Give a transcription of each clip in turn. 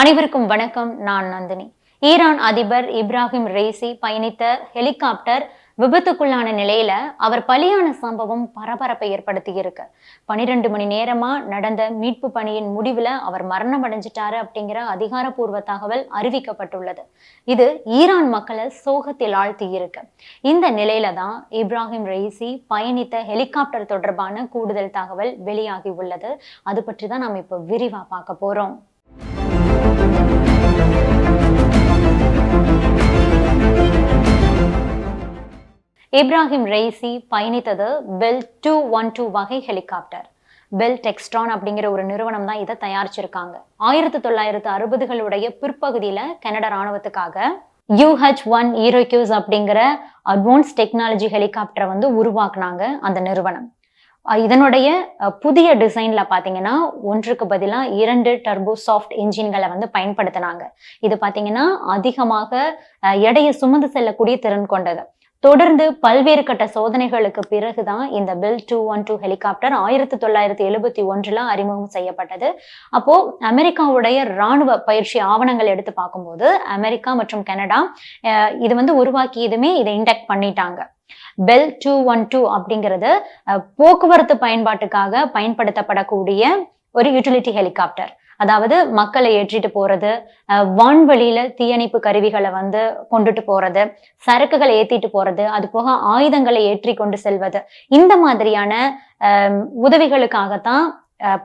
அனைவருக்கும் வணக்கம். நான் நந்தினி. ஈரான் அதிபர் இப்ராஹிம் ரேசி பயணித்த ஹெலிகாப்டர் விபத்துக்குள்ளான நிலையில அவர் பலியான சம்பவம் பரபரப்பை ஏற்படுத்தி இருக்கு பனிரெண்டு மணி நேரமா நடந்த மீட்பு பணியின் முடிவுல அவர் மரணம் அடைஞ்சிட்டாரு அப்படிங்கிற அதிகாரப்பூர்வ தகவல் அறிவிக்கப்பட்டுள்ளது. இது ஈரான் மக்களை சோகத்தில் ஆழ்த்தி இருக்கு இந்த நிலையில தான் இப்ராஹிம் ரெய்சி பயணித்த ஹெலிகாப்டர் தொடர்பான கூடுதல் தகவல் வெளியாகி உள்ளது. அது பற்றி தான் நாம் இப்போ விரிவா பார்க்க போறோம். இப்ராஹிம் ரெய்சி பயணித்தது பெல் டூ ஒன் டூ வகை ஹெலிகாப்டர். பெல் டெக்ஸ்ட்ரான் அப்படிங்கிற ஒரு நிறுவனம் தான் இதை தயாரிச்சிருக்காங்க. ஆயிரத்தி தொள்ளாயிரத்து அறுபதுகளுடைய பிற்பகுதியில கனடா ராணுவத்துக்காக யூஹெச் ஒன் ஈரோக்யூஸ் அப்படிங்கிற அட்வான்ஸ் டெக்னாலஜி ஹெலிகாப்டரை வந்து உருவாக்குனாங்க அந்த நிறுவனம். இதனுடைய புதிய டிசைன்ல பாத்தீங்கன்னா ஒன்றுக்கு பதிலா இரண்டு டர்போ சாஃப்ட் இன்ஜின்களை வந்து பயன்படுத்தினாங்க. இது பாத்தீங்கன்னா அதிகமாக அஹ், எடையை சுமந்து செல்லக்கூடிய திறன் கொண்டது. தொடர்ந்து பல்வேறு கட்ட சோதனைகளுக்கு பிறகுதான் இந்த Bell two one two helicopter ஆயிரத்தி தொள்ளாயிரத்தி எழுபத்தி ஒன்றுல அறிமுகம் செய்யப்பட்டது. அப்போ அமெரிக்காவுடைய ராணுவ பயிற்சி ஆவணங்கள் எடுத்து பார்க்கும்போது அமெரிக்கா மற்றும் கனடா இது வந்து உருவாக்கியதுமே இதை இண்டக்ட் பண்ணிட்டாங்க. பெல் டூ ஒன் டூ அப்படிங்கிறது போக்குவரத்து பயன்பாட்டுக்காக பயன்படுத்தப்படக்கூடிய ஒரு யூட்டிலிட்டி ஹெலிகாப்டர் அதாவது மக்களை ஏற்றிட்டு போறது அஹ், வான்வெளியில தீயணைப்பு கருவிகளை வந்து கொண்டுட்டு போறது சரக்குகளை ஏத்திட்டு போறது அது போக ஆயுதங்களை ஏற்றி கொண்டு செல்வது. இந்த மாதிரியான உதவிகளுக்காகத்தான்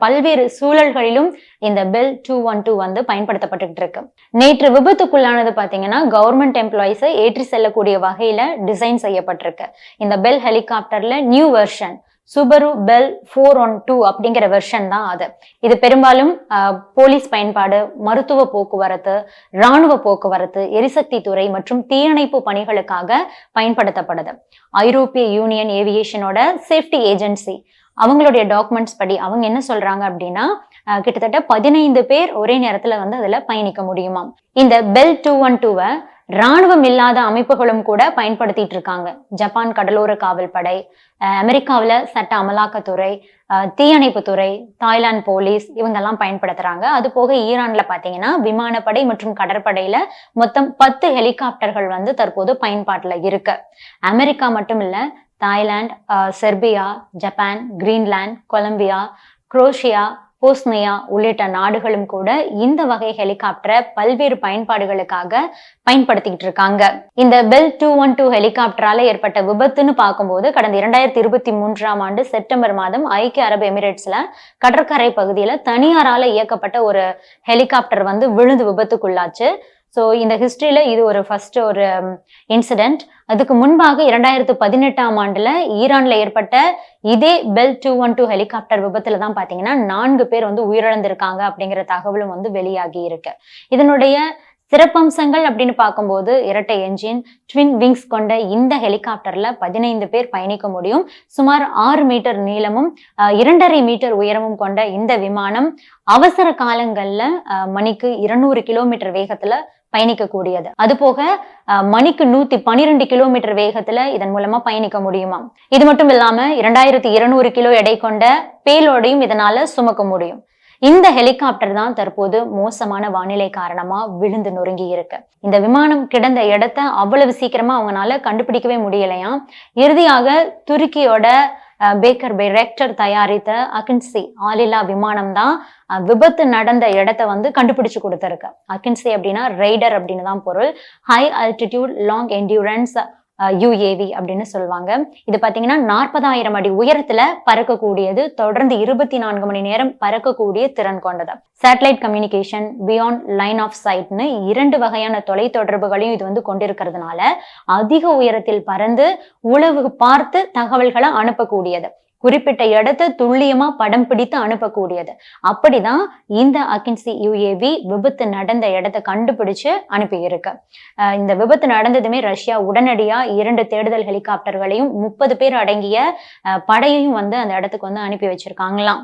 பல்வேறு சூழல்களிலும் இந்த பெல் டூ ஒன் டூ வந்து பயன்படுத்தப்பட்டுக்கிட்டு இருக்கு. நேற்று விபத்துக்குள்ளானது பாத்தீங்கன்னா கவர்மெண்ட் எம்ப்ளாயிஸை ஏற்றி செல்லக்கூடிய வகையில டிசைன் செய்யப்பட்டிருக்கு. இந்த Bell ஹெலிகாப்டர்ல new version Subaru Bell four one two அப்படிங்கிற வெர்ஷன் தான் அது. இது பெரும்பாலும் போலீஸ் பயன்பாடு மருத்துவ போக்குவரத்து ராணுவ போக்குவரத்து எரிசக்தி துறை மற்றும் தீயணைப்பு பணிகளுக்காக பயன்படுத்தப்படுது. ஐரோப்பிய யூனியன் ஏவியேஷனோட சேஃப்டி ஏஜென்சி. அவங்களுடைய டாக்குமெண்ட்ஸ் படி அவங்க என்ன சொல்றாங்க அப்படின்னா கிட்டத்தட்ட பதினைந்து பேர் ஒரே நேரத்துல வந்து அதுல பயணிக்க முடியுமாம். இந்த பெல் டூ ஒன் டூவை ராணுவம் இல்லாத அமைப்புகளும் கூட பயன்படுத்திட்டு இருக்காங்க. ஜப்பான் கடலோர காவல் படை அஹ், சட்ட அமலாக்கத்துறை தீயணைப்புத்துறை தாய்லாந்து போலீஸ் இவங்கெல்லாம் பயன்படுத்துறாங்க. அது போக ஈரான்ல பாத்தீங்கன்னா விமானப்படை மற்றும் கடற்படையில மொத்தம் பத்து ஹெலிகாப்டர்கள் வந்து தற்போது பயன்பாட்டுல இருக்கு. அமெரிக்கா மட்டும் இல்ல Thailand Serbia Japan Greenland Colombia Croatia Bosnia உள்ளிட்ட நாடுகளும் கூட இந்த வகை ஹெலிகாப்டரை பல்வேறு பயன்பாடுகளுக்காக பயன்படுத்திக்கிட்டு இருக்காங்க. இந்த பெல் டூ ஒன் டூ ஹெலிகாப்டரால ஏற்பட்ட விபத்துன்னு பார்க்கும்போது கடந்த இரண்டாயிரத்தி இருபத்தி மூன்றாம் ஆண்டு செப்டம்பர் மாதம் ஐக்கிய அரபு எமிரேட்ஸ்ல கடற்கரை பகுதியில தனியாரால இயக்கப்பட்ட ஒரு ஹெலிகாப்டர் வந்து விழுந்து விபத்துக்குள்ளாச்சு. ஸோ இந்த ஹிஸ்ட்ரியில் இது ஒரு ஃபர்ஸ்ட் ஒரு um, இன்சிடென்ட் அதுக்கு முன்பாக இரண்டாயிரத்து பதினெட்டாம் ஆண்டுல ஈரான்ல ஏற்பட்ட இதே Bell two one two helicopter விபத்தில் தான் பாத்தீங்கன்னா நான்கு பேர் வந்து உயிரிழந்திருக்காங்க அப்படிங்கிற தகவலும் வந்து வெளியாகி இருக்கு. இதனுடைய சிறப்பம்சங்கள் அப்படின்னு பார்க்கும்போது இரட்டை என்ஜின் ட்வின் விங்ஸ் கொண்ட இந்த ஹெலிகாப்டர்ல பதினைந்து பேர் பயணிக்க முடியும். சுமார் ஆறு மீட்டர் நீளமும் இரண்டரை மீட்டர் உயரமும் கொண்ட இந்த விமானம் அவசர காலங்கள்ல மணிக்கு இருநூறு கிலோமீட்டர் வேகத்துல பயணிக்கக்கூடியது. அது போக மணிக்கு நூத்தி பனிரெண்டு கிலோமீட்டர் வேகத்துல இதன் மூலமா பயணிக்க முடியுமா? இது மட்டும் இல்லாம இரண்டாயிரத்தி இருநூறு கிலோ எடை கொண்ட பேலோடையும் இதனால சுமக்க முடியும். இந்த ஹெலிகாப்டர் தான் தற்போது மோசமான வானிலை காரணமா விழுந்து நொறுங்கி இருக்கு. இந்த விமானம் கிடந்த இடத்த அவ்வளவு சீக்கிரமா அவங்களால கண்டுபிடிக்கவே முடியலையாம். இறுதியாக துருக்கியோட பேக்கர் பைரெக்டர் தயாரித்த அகின்சி ஆளில்லா விமானம் தான் விபத்து நடந்த இடத்த வந்து கண்டுபிடிச்சு கொடுத்துருக்கு. அகின்சி அப்படின்னா ரைடர் அப்படின்னு தான் பொருள். High altitude long endurance UAV அப்படின்னு சொல்லுவாங்க. இது பாத்தீங்கன்னா நாற்பதாயிரம் அடி உயரத்துல பறக்கக்கூடியது தொடர்ந்து இருபத்தி நான்கு மணி நேரம் பறக்கக்கூடிய திறன் கொண்டது. Satellite communication beyond line of சைட்னு இரண்டு வகையான தொலைத்தொடர்புகளையும் இது வந்து கொண்டிருக்கிறதுனால அதிக உயரத்தில் பறந்து உளவு பார்த்து தகவல்களை அனுப்பக்கூடியது. குறிப்பிட்ட இடத்தை துல்லியமா படம் பிடித்து அனுப்பக்கூடியது. அப்படிதான் இந்த அகின்சி யுஏவி விபத்து நடந்த இடத்தை கண்டுபிடிச்சு அனுப்பியிருக்கு. இந்த விபத்து நடந்ததுமே ரஷ்யா உடனடியா இரண்டு தேடுதல் ஹெலிகாப்டர்களையும் முப்பது பேர் அடங்கிய படையையும் வந்து அந்த இடத்துக்கு வந்து அனுப்பி வச்சிருக்காங்களாம்.